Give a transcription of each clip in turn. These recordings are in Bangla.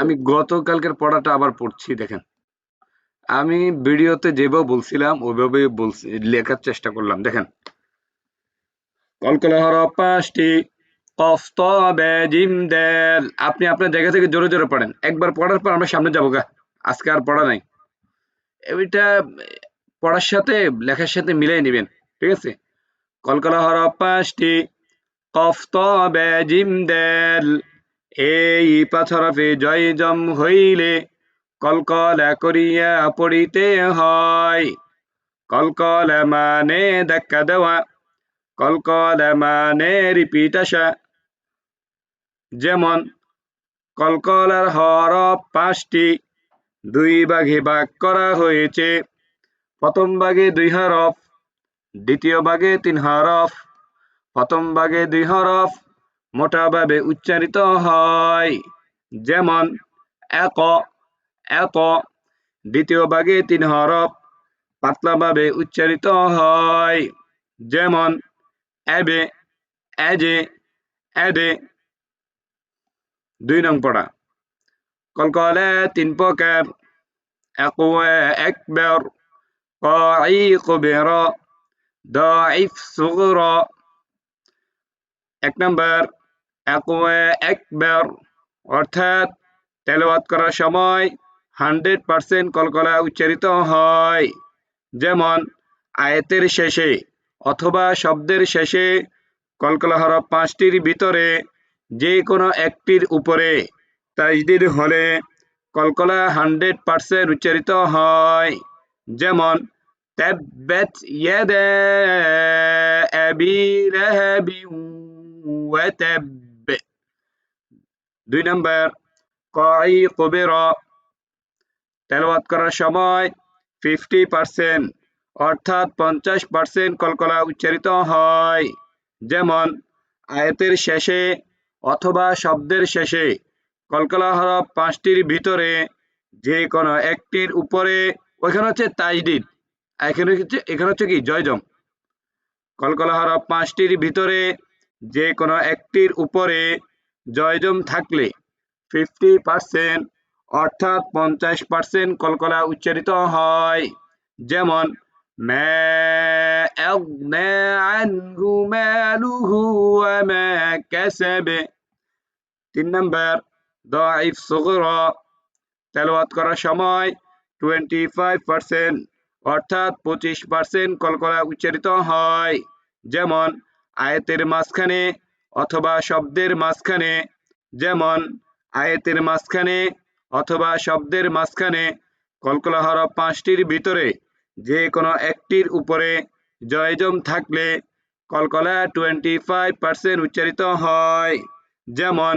আমি গতকালকের পড়াটা আবার পড়ছি, দেখেন। আমি ভিডিওতে যেভাবে বলছিলাম, ওইভাবে বলছি, লেখার চেষ্টা করলাম, দেখেন। কলকলা পাঁচটি আপনি আপনার জায়গা থেকে জোরে জোরে পড়েন। একবার পড়ার পর আমরা সামনে যাব গা। আজকে আর পড়া নাই। এটা পড়ার সাথে, লেখার সাথে মিলাই নেবেন, ঠিক আছে? কলকলা হরফ পাঁচটি কফ ত বে জিম দেল এই পাঁচ হরফে জয় জম হইলে কলকলা করিয়া পড়িতে হয়। কলকলা মানে ধাক্কা দেওয়া, কলকলা মানে রিপিট আসা। যেমন কলকলার হরফ পাঁচটি, দুই ভাগে ভাগ করা হয়েছে। প্রথম ভাগে দুই হরফ, দ্বিতীয় ভাগে তিন হরফ, প্রথম ভাগে দুই হরফ মোটাভাবে উচ্চারিত হয় যেমন এক এত দ্বিতীয় ভাগে তিন হরফ পাতলাভাবে উচ্চারিত হয় যেমন এবে এজে এদে দুই নং পড়া কলকলে তিন প্রকার একওয়া একবার قاعي كبرى ضعيف صغرى এক নম্বর একওয়া একবার, অর্থাৎ তেলাওয়াত করার সময় হান্ড্রেড পার্সেন্ট কলকলা উচ্চারিত হয়। যেমন, আয়াতের শেষে অথবা শব্দের শেষে কলকলা হরফ পাঁচটির ভিতরে যে কোনো একটির উপরে তাজদিদ হলে কলকলা হান্ড্রেড পার্সেন্ট উচ্চারিত হয়। যেমন তাব্ব দুই নম্বর কই কবিরা তেলাওয়াত করার সময় ফিফটি পার্সেন্ট অর্থাৎ পঞ্চাশ পার্সেন্ট কলকলা উচ্চারিত হয়। যেমন, আয়াতের শেষে অথবা শব্দের শেষে কলকলা হরফ পাঁচটির ভিতরে যে কোনো একটির উপরে, ওইখানে হচ্ছে আর এখানে হচ্ছে এখানে হচ্ছে কি, জয়জম। কলকলা হরফ পাঁচটির ভিতরে যে কোনো একটির উপরে জয়জম থাকলে ফিফটি পার্সেন্ট অর্থাৎ পঞ্চাশ পার্সেন্ট কলকলা উচ্চারিত হয়। যেমন তিন নম্বর দাইফ সুগরা। তেলাওয়াত করার সময় টোয়েন্টি ফাইভ পার্সেন্ট অর্থাৎ পঁচিশ পার্সেন্ট কলকলা উচ্চারিত হয়। যেমন, আয়তের মাঝখানে অথবা শব্দের মাঝখানে, যেমন আয়াতের মাঝখানে অথবা শব্দের মাঝখানে কলকলা হরফ পাঁচটির ভিতরে যে কোনো একটির উপরে জয়জম থাকলে কলকলা টোয়েন্টি ফাইভ পার্সেন্ট উচ্চারিত হয়। যেমন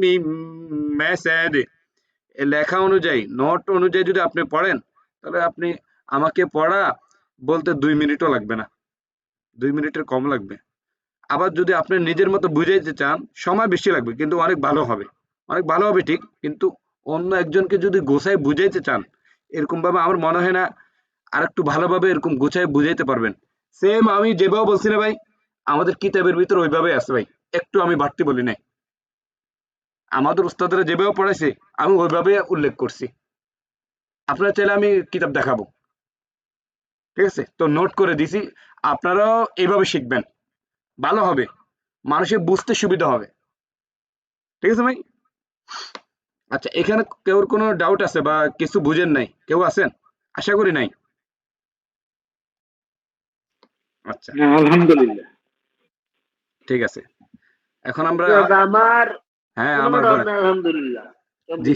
মিন লেখা অনুযায়ী, নোট অনুযায়ী যদি আপনি পড়েন, তাহলে আপনি আমাকে পড়া বলতে দুই মিনিটও লাগবে না। দুই মিনিটের কম লাগবে। আবার যদি আপনি নিজের মতো বুঝাইতে চান, সময় বেশি লাগবে, কিন্তু অনেক ভালো হবে। অনেক ভালো হবে ঠিক, কিন্তু অন্য একজনকে যদি গোছায় বুঝাইতে চান এরকম ভাবে আমার মনে হয় না আর একটু ভালোভাবে এরকম গোছায় বুঝাইতে পারবেন। সেম আমি যেভাবে বলছি না ভাই, আমাদের কিতাবের ভিতরে ওইভাবে আছে ভাই, একটু আমি বাড়তি বলি নাই। আমাদের উস্তাদরা যেভাবে পড়াইছে, আমি ওইভাবে উল্লেখ করছি। আপনারা চাইলে আমি কিতাব দেখাবো। ঠিক আছে? তো নোট করে দিছি আপনারাও এইভাবে শিখবেন। ভালো হবে। মানুষের বুঝতে সুবিধা হবে। ঠিক আছে ভাই? আচ্ছা এখানে কেউ কোনো ডাউট আছে বা কিছু বুঝেন নাই? কেউ আছেন? আশা করি নাই। আচ্ছা। হ্যাঁ, আলহামদুলিল্লাহ। ঠিক আছে। এখন আমরা আমার হ্যাঁ আমার আলহামদুলিল্লাহ। জি।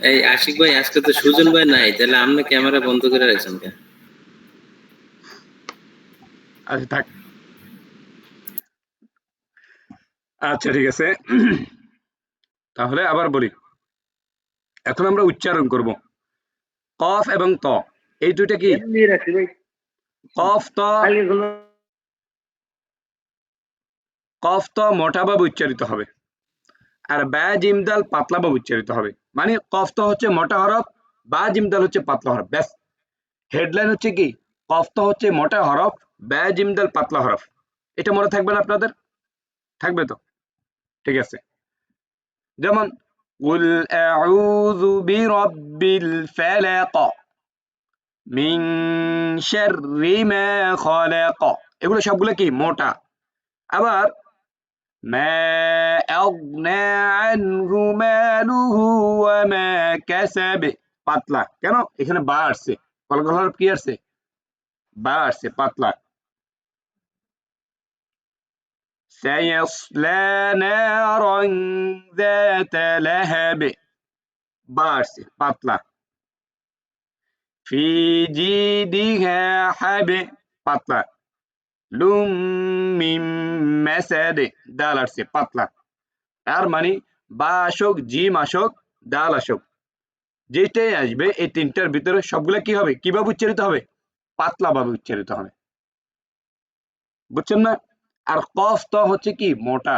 এই আশিক ভাই আজকে তো সুজন ভাই নাই তাহলে আপনি ক্যামেরা বন্ধ করে রাখছেন কেন? আচ্ছা থাক। আচ্ছা ঠিক আছে। তাহলে আবার বলি। এখন আমরা উচ্চারণ করব। কফ এবং ত এই দুইটা কি? কফ ত। কফ ত মোটাভাবে উচ্চারিত হবে। আর ব্যা জিমদাল পাতলাভাবে উচ্চারিত হবে মানে কফ ত হচ্ছে মোটা হরফ বা জিমদাল হচ্ছে পাতলা হরফ ব্যাস হেডলাইন হচ্ছে কি কফ ত হচ্ছে মোটা হরফ ব্যা জিমদাল পাতলা হরফ এটা মনে থাকবে না আপনাদের থাকবে তো ঠিক আছে যেমন قل أعوذ برب الفلق من شر ما خلق এগুলো সবগুলো কি মোটা আবার ما أغنى عنه ماله وما كسب পাতলা কেন এখানে বা আসছে কলকল হরফ কি আসছে বা আসছে পাতলা سيصلى نارا ذات لهب বা আসছে পাতলা في جيدها حبل পাতলা আসছে, পাতলা। মানে বা জিম যেটাই আসবে, এই তিনটার ভিতরে কি হবে? কীভাবে উচ্চারিত হবে? পাতলা ভাবে উচ্চারিত হবে। বুঝছেন না? আর কফ তো হচ্ছে কি? মোটা।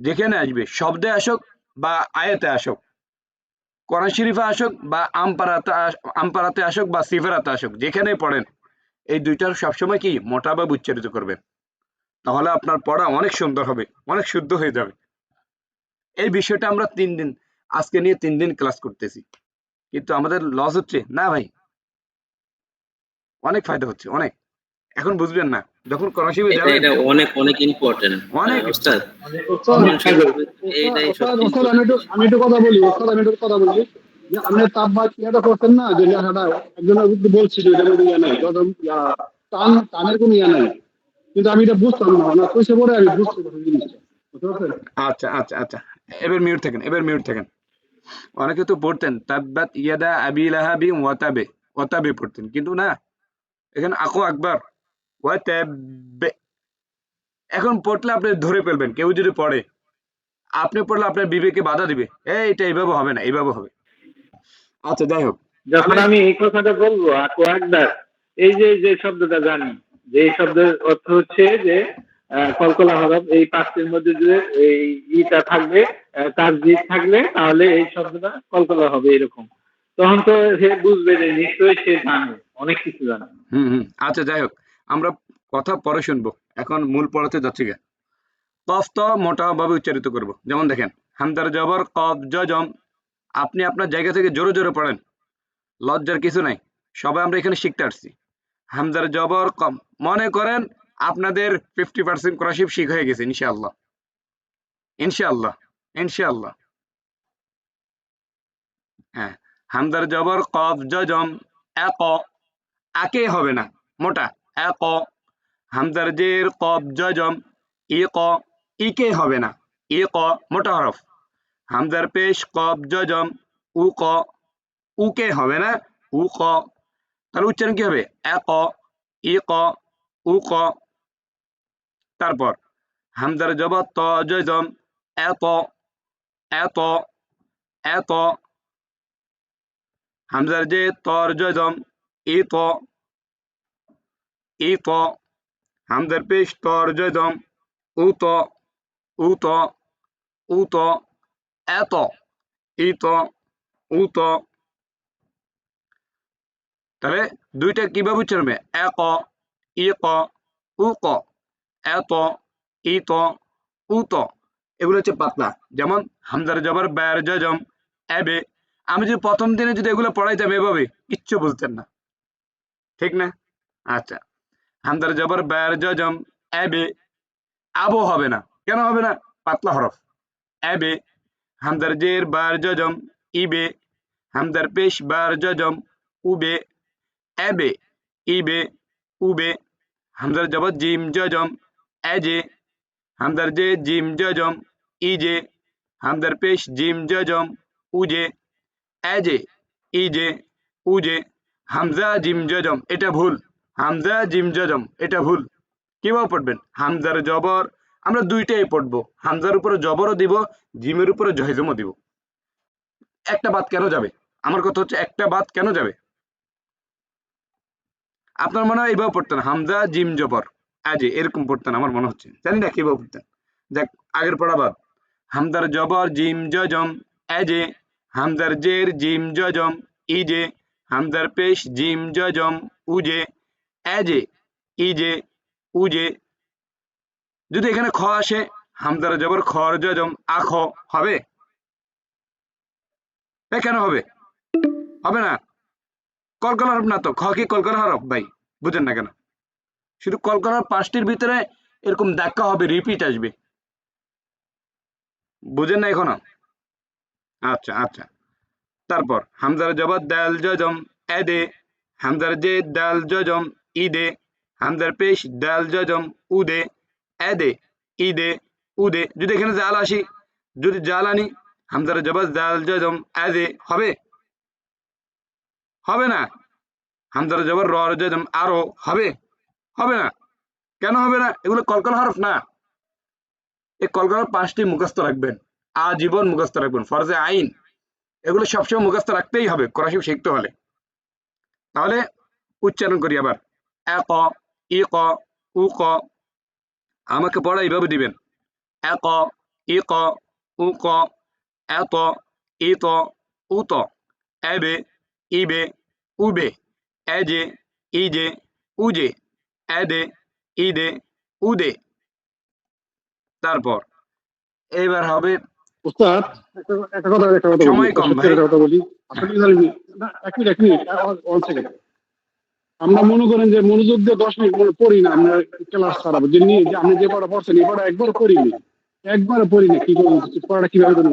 যেখানে আসবে, শব্দে আসক বা আয়াতে আসক। কোরআন শরীফে আসুক বা আমপারাতে আমপারাতে আসুক বা সিফেরাতে আসুক, যেখানেই পড়েন। এই দুইটার সবসময় কি মোটাভাবে উচ্চারিত করবেন তাহলে আপনার পড়া অনেক সুন্দর হবে অনেক শুদ্ধ হয়ে যাবে। এই বিষয়টা আমরা তিন দিন আজকে নিয়ে তিন দিন ক্লাস করতেছি। কিন্তু আমাদের লস হচ্ছে না ভাই? অনেক ফায়দা হচ্ছে অনেক। এখন বুঝবেন না যখন এটা যাবেন এটা অনেক অনেক ইম্পর্টেন্ট অনেক। ওস্তাদ এইটাই ওস্তাদ, আমি একটু আমি একটু কথা বলি ওস্তাদ আমি একটু কথা বলি। আপনি না, যে লেখাটা একজন এটা কোনো ইয়ে টান টানের কোনো ইয়ে কিন্তু আমি এটা বুঝতাম না না পরে আমি বুঝতে পারছি জিনিসটা আচ্ছা আচ্ছা আচ্ছা এবার মিউট থাকেন, এবার মিউট থাকেন। অনেকে তো পড়তেন, তাব্বাত ইয়াদা আবি লাহাবি ওয়াতাবে ওয়াতাবে পড়তেন, কিন্তু না, এখানে আকো আকবার, ওয়াতাবে। এখন পড়লে আপনি ধরে ফেলবেন, কেউ যদি পড়ে, আপনি পড়লে আপনার বিবেকে বাধা দিবে, এই এটা এইভাবে হবে না, এইভাবে হবে। আচ্ছা যাই হোক। যখন আমি এই কথাটা বলব আকু আকদার এই যে যে শব্দটা জানি যে এই শব্দের অর্থ হচ্ছে যে কলকলা হরফ এই পাঁচটির মধ্যে যে এই ইটা থাকবে তার থাকলে তাহলে এই শব্দটা কলকলা হবে এরকম। তখন তো সে বুঝবে যে নিশ্চয়ই সে জানে অনেক কিছু জানে। হুম হুম আচ্ছা যাই হোক আমরা কথা পরে শুনব। এখন মূল পড়াতে যাচ্ছি গে কফ তো মোটা ভাবে উচ্চারিত করব। যেমন দেখেন হামদার জবর কফ জজম আপনি আপনার জায়গা থেকে জোরে জোরে পড়েন। লজ্জার কিছু নাই। সবাই আমরা এখানে শিখতে আসছি। হামদার জবর কম। মনে করেন আপনাদের ফিফটি পার্সেন্ট কোরআশিপ শিখ হয়ে গেছে, ইনশাআল্লাহ। ইনশাআল্লাহ। ইনশাআল্লাহ। হ্যাঁ। হামদার জবর কফ জজম এক আকে হবে না, মোটা এক হামদার জের কফ জজম ই ক ইকে হবে না ই ক, মোটা হরফ। হামদার পেশ কফ জজম উ ক উকে হবে না? উ ক। তাহলে উচ্চারণ কি হবে? এক ই ক, উ ক। তারপর হামদার জবর ত জজম এত এত এত হামজার যে তর জজম ই ত ই ত। হামজার পেশ তর জজম উ ত উ ত। এত। ই ত উ ত তাহলে দুইটা কীভাবে উচ্চারণ এক ই ক উ ক এত ই ত উ ত এগুলো হচ্ছে পাতলা। যেমন হামজার জবর, ব্যয়ের জজম, এবে। আমি যদি প্রথম দিনে যদি এগুলো পড়াইতাম এভাবে, কিচ্ছু বুঝতেন না। ঠিক না? আচ্ছা। হামদার জবর, ব্যয়ের জজম, এবে। আবো হবে না। কেন হবে না? পাতলা হরফ। এবে হামদার জের বার জজম, ইবে। হামদার পেশ বার জজম, উবে। এবে, ইবে, উবে। হামদার জবর জিম জজম, এজে। হামদার জে জিম জজম, ইজে। হামদার পেশ জিম জজম, উজে। এজে, ইজে, উজে। হামজা জিম জজম, এটা ভুল। হামজা জিম জজম, এটা ভুল। কীভাবে পড়বেন? হামজার জবর আমরা দুইটাই পড়ব। হামজার উপরে জবরও দিব, জিমের উপরে জয়জমও দিব। একটা বাদ কেন যাবে? আমার কথা হচ্ছে একটা বাদ কেন যাবে? আপনার মনে হয় এইভাবে পড়তেন, হামজা, জিম, জবর। আজে এরকম পড়তেন, আমার মনে হচ্ছে। জানি না কীভাবে পড়তেন। দেখ আগের পড়া বাদ। হামদার জবর, জিম জজম এজে হামদার জের, জিম জজম ইজে হামদার পেশ, জিম জজম উজে এজে ইজে উজে যদি এখানে খ আসে, হামদার জবর খর জজম আখ হবে? এ কেন হবে? হবে না। কলকল হরফ না তো। খ কি কলকল হরফ? ভাই, বুঝেন না কেন। শুধু কলকল হরফ পাঁচটির ভিতরে এরকম ধাক্কা হবে রিপিট আসবে। বুঝেন না এখনও? আচ্ছা আচ্ছা। তারপর হামজার জবর দাল জজম এদে হামজার জে দাল জজম ইদে হামজার পেশ দাল জজম উদে এদে, ইদে, উদে, যদি এখানে জাল আসি, যদি জাল আনি, হামজার জবর দাল জজম এদে হবে। হবে না? হামজার জবর র জজম আরও হবে। হবে না? কেন হবে না? এগুলো কলকল হরফ না। এই কলকল পাঁচটি মুখস্থ রাখবেন। আজীবন মুখস্থ রাখবেন। ফরজে আইন। এগুলো সবসময় মুখস্থ রাখতেই হবে। কোরআন শরীফ শিখতে হলে। তাহলে উচ্চারণ করি আবার। এক ই ক, উ ক আমাকে পড়া এইভাবে দিবেন এক ই ক উ ক এত ইত উত এবে ইবে উবে এজে ইজে উজে এদে ইদে উদে তারপর এবার হবে উস্তাদ একটা একটা কথা একটা কথা বলি সময় কম, ভাই। একটা কথা বলি এক মিনিট এক মিনিট ওয়ান সেকেন্ড আমরা মনে করেন যে মনোযোগ দিয়ে দশ মিনিট মনে পড়ি না আমরা ক্লাস খারাপ। যে নিয়ে যে আপনি যে পড়া পড়ছেন এই পড়া একবার পড়িনি। একবার পড়ি না কি করব পড়াটা কীভাবে করব?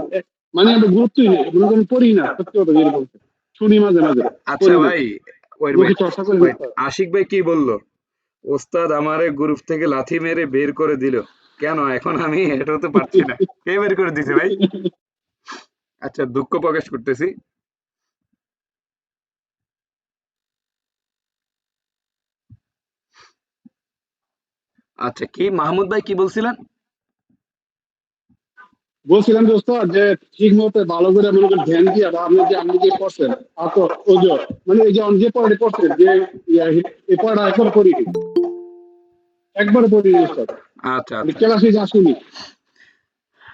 মানে আমরা গুরুত্বই নেই। মনে করেন পড়ি না সত্যি কথা বলছে শুনি মাঝে মাঝে। আচ্ছা ভাই আশিক ভাই কি বলল? ওস্তাদ আমারে গ্রুপ থেকে লাথি মেরে বের করে দিল। কেন? এখন আমি এটা তো পারছি না। কে বের করে দিছে ভাই? আচ্ছা দুঃখ প্রকাশ করতেছি। আচ্ছা কি মাহমুদ ভাই কি বলছিলেন? বলছিলাম ওস্তাদ যে ঠিক মতো ভালো করে মনে করেন ধ্যান দিয়ে বা আপনি যে আপনি যে পড়ছেন আর তো ওই যে মানে এই যে আমি যে পড়াটি পড়ছেন যে এই পড়াটা একবার পড়ি একবার পড়ি আচ্ছা আচ্ছা। ক্লাসে যা শুনি।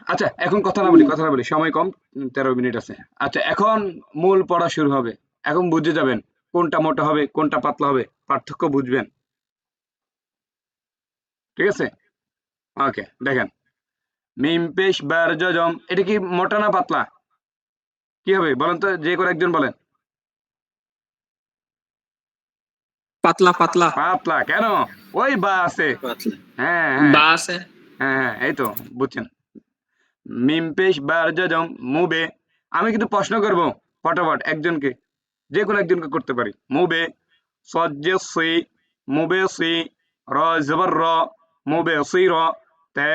আচ্ছা এখন কথা না বলি কথা না বলি সময় কম তেরো মিনিট আছে। আচ্ছা এখন মূল পড়া শুরু হবে। এখন বুঝে যাবেন কোনটা মোটা হবে কোনটা পাতলা হবে পার্থক্য বুঝবেন। ঠিক আছে? ওকে দেখেন। মিম পেশ বার জজম এটা কি মোটা না পাতলা? কি হবে? বলেন তো যে করে একজন বলেন। পাতলা পাতলা। পাতলা কেন? ওই বা আছে। হ্যাঁ হ্যাঁ। বা আছে। হ্যাঁ হ্যাঁ এই তো বুঝছেন। মিম পেশ বার জজম মুবে আমি কিন্তু প্রশ্ন করব ফটাফট একজনকে যে কোনো একজনকে করতে পারি। মুবে সজ্জে সি মুবে সি র জবর র মুবে সি র তে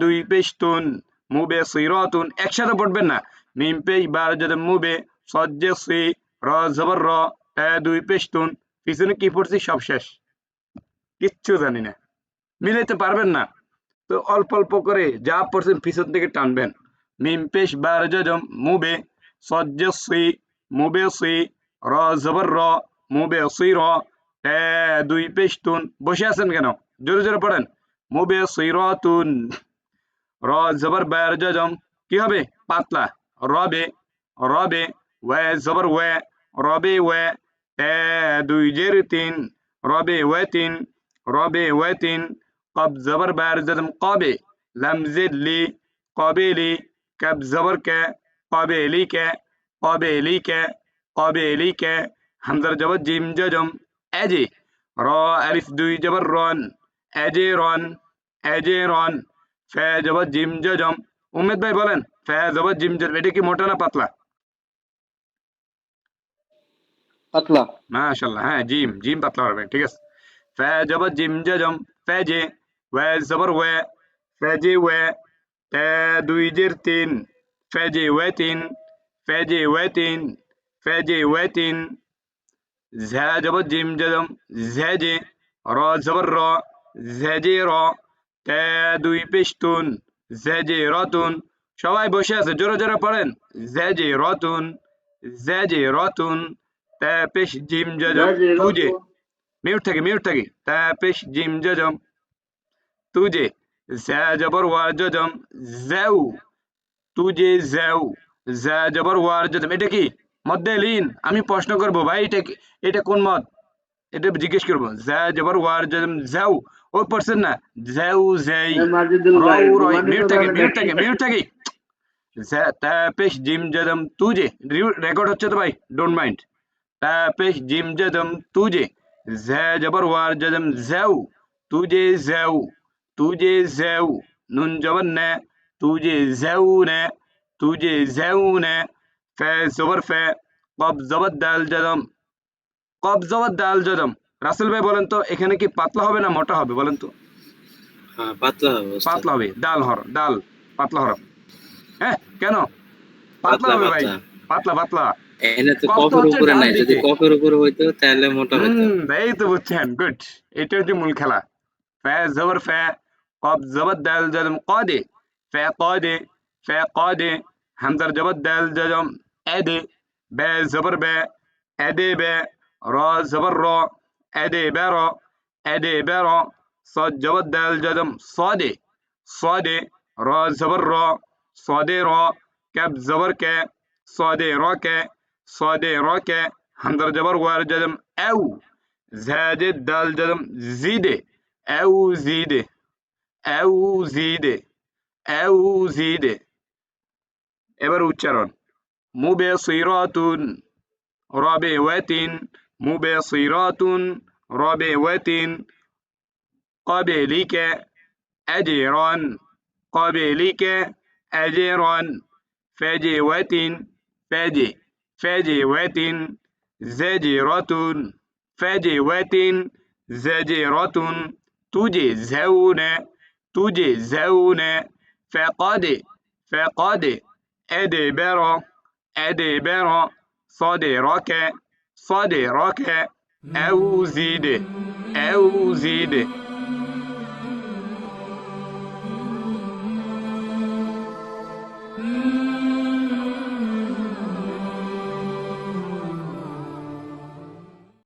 দুই পেশ তুন মুবে সি র তুন একসাথে পড়বেন না। মিম পেশ বার জজম মুবে সজ্জে সি র জবর র দুই পেশ তুন পিছনে কি পড়ছি সব শেষ। কিচ্ছু জানি না। মিলাইতে পারবেন না। তো অল্প অল্প করে যা পড়ছেন পিছন থেকে টানবেন। মিম পেশ বার জজম মুবে, সজ্জসি মুবে সি র জবর র মুবে সি র দুই পেশ তুন বসে আছেন কেন? জোরে জোরে পড়েন। মুবে সি র তুন র জবর বার জজম কি হবে পাতলা রবে রবে ওয়ে জবর ওয়ে রবে ওয়ে তে দুই জের তিন রবে ওয়ে তিন রবে ওয়ে তিন قب زبر بار زدم قابي لم زد لي قابلي كب زبر ك قابلي ك قابلي ك قابلي ك همزر جبر جيم ججم أجي را ألف دوي جبر ران أجي ران অ্যাজেরন ফ্যা জবর জিম জম উমেদ ভাই বলেন ফ্যা জবর জিম জম এটা কি মোটা না পাতলা পাতলা মাশাআল্লাহ হ্যাঁ জিম জিম পাতলা হবে ঠিক আছে ফ্যা জবর জিম জম ফ্যা জে ওয়া জবর ওয়া ফ্যা জে ওয়া তা দুই জের তিন ফ্যা জে ওয়া তিন ফ্যা জে ওয়া তিন ফ্যা জে ওয়া তিন ঝা জবর জিম জম ঝা জে র জবর র ঝা জে র তা দুই পেশতুন ঝাজে রতুন। সবাই বসে আছে জোরে জোরে পড়েন। ঝাজে রতুন ঝাজে রতুন তা পেশ জিম জজম তুজে। মিউট থাকে মিউট থাকে। তা পেশ জিম জজম তুজে। জ্যা জবর ওয়ার জজম জ্যাউ তুজে জ্যাউ জ্যা জবর ওয়ার জজম। এটা কি? মধ্যে লিন আমি প্রশ্ন করব ভাই এটা এটা কোন মত? এটা জিজ্ঞেস করব। জ্যা জবর ওয়ার জজম জ্যাউ ওই পড়ছেন না জ্যাউ জ্যাই মাজিদুল ভাই রাউ রয় রুমানি মিউট তো থেকে জানেন মিউট না। থেকে মিউট থেকে পেশ জিম জদম তুজে রেকর্ড হচ্ছে তো ভাই ডোন্ট মাইন্ড পেশ জিম জদম তুজে জ্যা জবর ওয়ার জদম জ্যাউ তুজে জ্যাউ তুজে জ্যাউ নুন জবর নে তুজে জ্যাউ নে তুজে জ্যাউ নে ফে জবর ফে কব জবর দাল জদম কব জবর দাল জদম রাসেল ভাই বলেন তো এখানে কি পাতলা হবে না মোটা হবে বলেন তো? হ্যাঁ পাতলা হবে পাতলা হবে ডাল হর ডাল পাতলা হরফ হ্যাঁ কেন? পাতলা হবে ভাই। পাতলা। পাতলা পাতলা। এখানে তো কফ তো কফের হচ্ছে উপরে নাই যদি উপরে হইতো তাহলে মোটা হইতো। এই তো বুঝছেন গুড এটা হচ্ছে মূল খেলা। ফে জবর ফে কব জবর দাল জজম কদে। ফে কদে ফে কদে হামজার জবর দাল জজম এদে। বে জবর বে এদে বে র জবর র। edebera edebera sacca ve delcedem sade sade ra zabar ra sade ra keb zabar ke sade ra ke sade ra ke hamdar zabar var dedim ev. Zade del dedim zide ev zide ev zide ev zide এবার উচ্চারণ মুবে সিরাতুন রবে ওয়াতিন مبصرات ربوات قبلك أجرا قبلك أجرا فجوة فج فجوة زجرة فجوة زجرة. تجزون تجزون. فقد فقد أدبر أدبر صدرك. صدرك أو زيد أو زيد